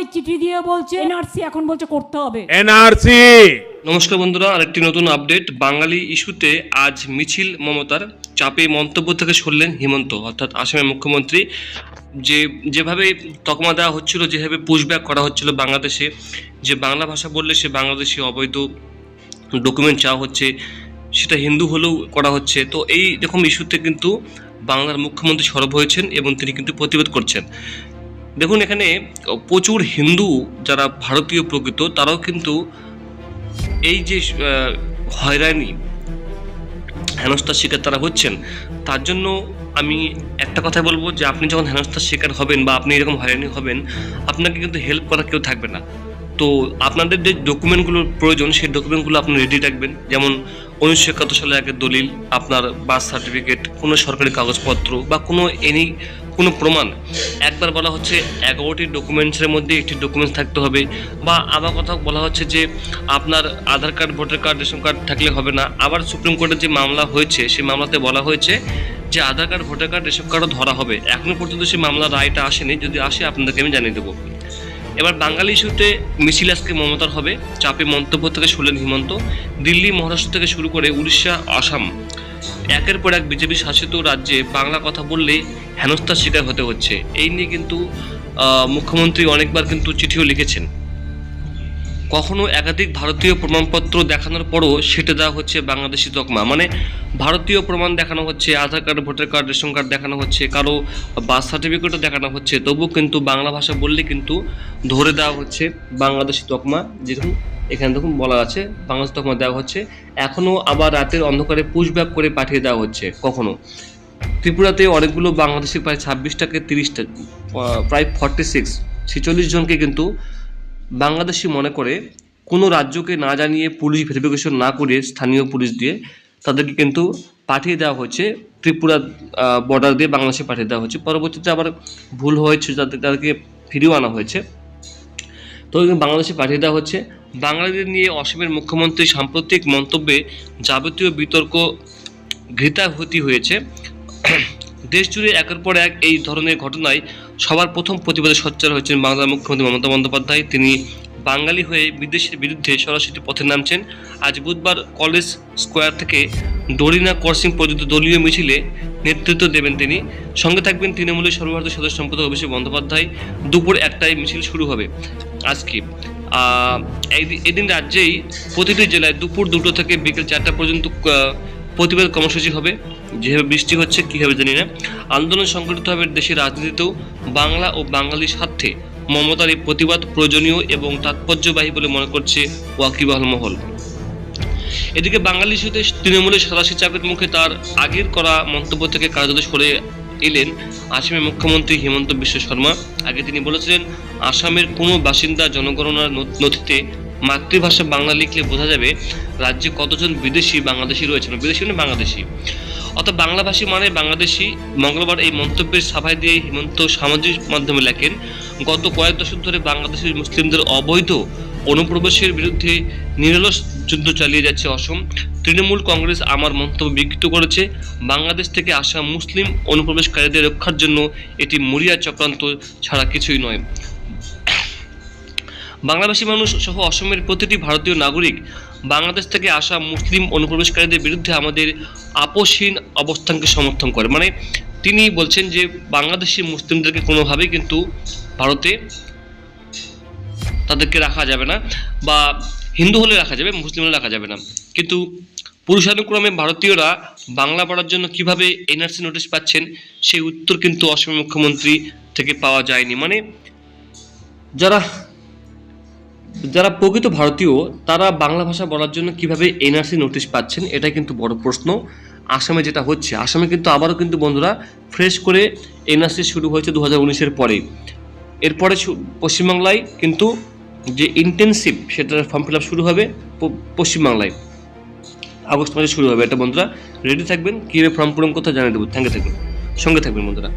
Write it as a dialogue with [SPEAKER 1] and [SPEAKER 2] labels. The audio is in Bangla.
[SPEAKER 1] আমায় চিঠি দিয়ে বলছে এনআরসি এখন বলছে করতে হবে।
[SPEAKER 2] এনআরসি।
[SPEAKER 3] নমস্কার বন্ধুরা আরেকটি নতুন আপডেট। বাঙালি ইস্যুতে আজ মিছিল মমতার। চাপে মন্তব্য থেকে সরলেন হিমন্ত অর্থাৎ আসামের মুখ্যমন্ত্রী। যে যেভাবে তকমা দেওয়া হচ্ছিল যেভাবে পুশব্যাক করা হচ্ছিল বাংলাদেশে যে বাংলা ভাষা বললে সে বাংলাদেশি অবৈধ ডকুমেন্ট চাওয়া হচ্ছে সেটা হিন্দু হলেও করা হচ্ছে। তো এই রকম ইস্যুতে কিন্তু বাংলার মুখ্যমন্ত্রী সরব হয়েছেন এবং তিনি কিন্তু প্রতিবাদ করছেন। দেখুন, এখানে প্রচুর হিন্দু যারা ভারতীয় প্রকৃত, তারাও কিন্তু এই যে হয়রানি, হেনস্থার শিকার তারা হচ্ছেন। তার জন্য আমি একটা কথা বলব যে, আপনি যখন হেনস্থার শিকার হবেন বা আপনি এরকম হয়রানি হবেন, আপনাকে কিন্তু হেল্প করা কেউ থাকবে না। তো আপনাদের যে ডকুমেন্টগুলোর প্রয়োজন, সেই ডকুমেন্টগুলো আপনি রেডি রাখবেন। যেমন উনিশশো একাত্তর সালে আগের দলিল, আপনার বার্থ সার্টিফিকেট কোনো সরকারি কাগজপত্র বা কোনো এনি কোনো প্রমাণ। একবার বলা হচ্ছে এগারোটি ডকুমেন্টসের মধ্যে একটি ডকুমেন্টস থাকতে হবে বা আবার কথা বলা হচ্ছে যে আপনার Aadhaar card voter card ration card থাকলে হবে না। আবার সুপ্রিম কোর্টের যে মামলা হয়েছে, সেই মামলাতে বলা হয়েছে যে Aadhaar card voter card ration কার্ডও ধরা হবে। এখনও পর্যন্ত সেই মামলার রায়টা আসেনি। যদি আসে, আপনাদেরকে আমি জানিয়ে দেবো। এবার বাঙালি ইস্যুতে মিছিল আজকে মমতার হবে। চাপে মন্তব্য থেকে শুনলেন হিমন্ত। দিল্লি, মহারাষ্ট্র থেকে শুরু করে উড়িষ্যা, আসাম। একের পর এক বিজেপি শাসিত রাজ্যে বাংলা কথা বললে হেনস্থার শিকার হতে হচ্ছে। এই নিয়ে কিন্তু মুখ্যমন্ত্রী অনেকবার কিন্তু চিঠিও লিখেছেন। কখনো একাধিক ভারতীয় প্রমাণপত্র দেখানোর পরও সেটা দেওয়া হচ্ছে বাংলাদেশি তকমা। মানে ভারতীয় প্রমাণ দেখানো হচ্ছে, Aadhaar card, voter card, ration card দেখানো হচ্ছে, কারও বার্থ সার্টিফিকেটও দেখানো হচ্ছে। তবুও কিন্তু বাংলা ভাষা বললে কিন্তু ধরে দেওয়া হচ্ছে বাংলাদেশি তকমা। যেরকম এখানে দেখুন বলা আছে, বাংলাদেশি তকমা দেওয়া হচ্ছে। এখনও আবার রাতের অন্ধকারে পুশব্যাক করে পাঠিয়ে দেওয়া হচ্ছে, কখনো। ত্রিপুরাতে অনেকগুলো বাংলাদেশি প্রায় ছাব্বিশটাকে তিরিশটা প্রায় ফর্টি সিক্স ছেচল্লিশ জনকে কিন্তু বাংলাদেশি মনে করে কোনো রাজ্যকে না জানিয়ে পুলিশ ভেরিফিকেশন না করে স্থানীয় পুলিশ দিয়ে তাদেরকে কিন্তু পাঠিয়ে দেওয়া হচ্ছে ত্রিপুরা বর্ডার দিয়ে বাংলাদেশে পাঠিয়ে দেওয়া হচ্ছে পরবর্তীতে আবার ভুল হয়েছে তাদের তাদেরকে ফিরিয়েও আনা হয়েছে। তো বাংলাদেশে পাঠিয়ে দেওয়া হচ্ছে। বাঙালিদের নিয়ে অসমের মুখ্যমন্ত্রী সাম্প্রতিক মন্তব্যে যাবতীয় বিতর্ক ঘৃতাহতি হয়েছে। দেশ জুড়ে একের পর এক এই ধরনের ঘটনায় সবার প্রথম প্রতিবাদে সোচ্চার হয়েছেন বাংলার মুখ্যমন্ত্রী মমতা বন্দ্যোপাধ্যায়। তিনি বাঙালি হয়ে বিদেশের বিরুদ্ধে সরাসরি পথে নামছেন। আজ বুধবার কলেজ স্কোয়ার থেকে ডরিনা করসিং পর্যন্ত দলীয় মিছিলে নেতৃত্ব দেবেন তিনি। সঙ্গে থাকবেন তৃণমূলের সর্বভারতীয় সদস্য সম্পাদক অভিষেক বন্দ্যোপাধ্যায়। দুপুর একটায় মিছিল শুরু হবে আজকে। এদিন রাজ্যেই প্রতিটি জেলায় দুপুর দুটো থেকে বিকেল চারটা পর্যন্ত প্রতিবাদ কর্মসূচি হবে। যেভাবে বৃষ্টি হচ্ছে কী হবে জানি না। আন্দোলন সংগঠিত হবে দেশের রাজনীতিতেও। বাংলা ও বাঙালির স্বার্থে মমতার এই প্রতিবাদ প্রয়োজনীয় এবং তাৎপর্যবাহী বলে মনে করছে ওয়াকিবহাল মহল। এদিকে বাঙালি ইস্যুতে তৃণমূলের সাতাশি চাপের মুখে তার আগের করা মন্তব্য থেকে কার্যত সরে এলেন আসামের মুখ্যমন্ত্রী হিমন্ত বিশ্ব শর্মা। আগে তিনি বলেছিলেন, আসামের কোনো বাসিন্দা জনগণনার নথিতে মাতৃভাষা বাংলা লিখলে বোঝা যাবে রাজ্যে কতজন বিদেশি বাংলাদেশি রয়েছেন, বিদেশি মানে বাংলাদেশি। অর্থাৎ বাংলাভাষী মানে বাংলাদেশি। মঙ্গলবার এই মন্তব্যের সভায় দিয়ে হিমন্ত সামাজিক মাধ্যমে লেখেন, গত কয়েক দশক ধরে বাংলাদেশের মুসলিমদের অবৈধ অনুপ্রবেশের বিরুদ্ধে নিরলস যুদ্ধ চালিয়ে যাচ্ছে অসম। তৃণমূল কংগ্রেস আমার মন্তব্য বিকৃত করেছে। বাংলাদেশ থেকে আসা মুসলিম অনুপ্রবেশকারীদের রক্ষার জন্য এটি মরিয়া চক্রান্ত ছাড়া কিছুই নয়। বাংলাভাষী মানুষ সহ অসমের প্রতিটি ভারতীয় নাগরিক বাংলাদেশ থেকে আসা মুসলিম অনুপ্রবেশকারীদের বিরুদ্ধে আমাদের আপোষহীন অবস্থানকে সমর্থন করে। মানে তিনি বলছেন যে, বাংলাদেশি মুসলিমদেরকে কোনোভাবেই কিন্তু ভারতে তাদেরকে রাখা যাবে না বা হিন্দু হলে রাখা যাবে, মুসলিম হলে রাখা যাবে না। কিন্তু পুরুষানুক্রমে ভারতীয়রা বাংলা পড়ার জন্য কীভাবে এনআরসি নোটিশ পাচ্ছেন, সেই উত্তর কিন্তু অসমের মুখ্যমন্ত্রী থেকে পাওয়া যায়নি। মানে যারা যারা প্রকৃত ভারতীয়, তারা বাংলা ভাষা বলার জন্য কীভাবে এনআরসি নোটিশ পাচ্ছেন এটা কিন্তু বড় প্রশ্ন। আসামে যেটা হচ্ছে, আসামে কিন্তু আবারও কিন্তু বন্ধুরা ফ্রেশ করে এনআরসি শুরু হয়েছে দু হাজার উনিশের পরে। এরপরে পশ্চিমবাংলায় কিন্তু যে ইন্টেনসিভ সেটার ফর্ম ফিল আপ শুরু হবে পশ্চিমবাংলায়। আগস্ট মাসে শুরু হবে এটা বন্ধুরা। রেডি থাকবেন? কীভাবে ফর্ম পূরণ করতে জানিয়ে দেবো। থ্যাংক থাকবেন। সঙ্গে থাকবেন বন্ধুরা।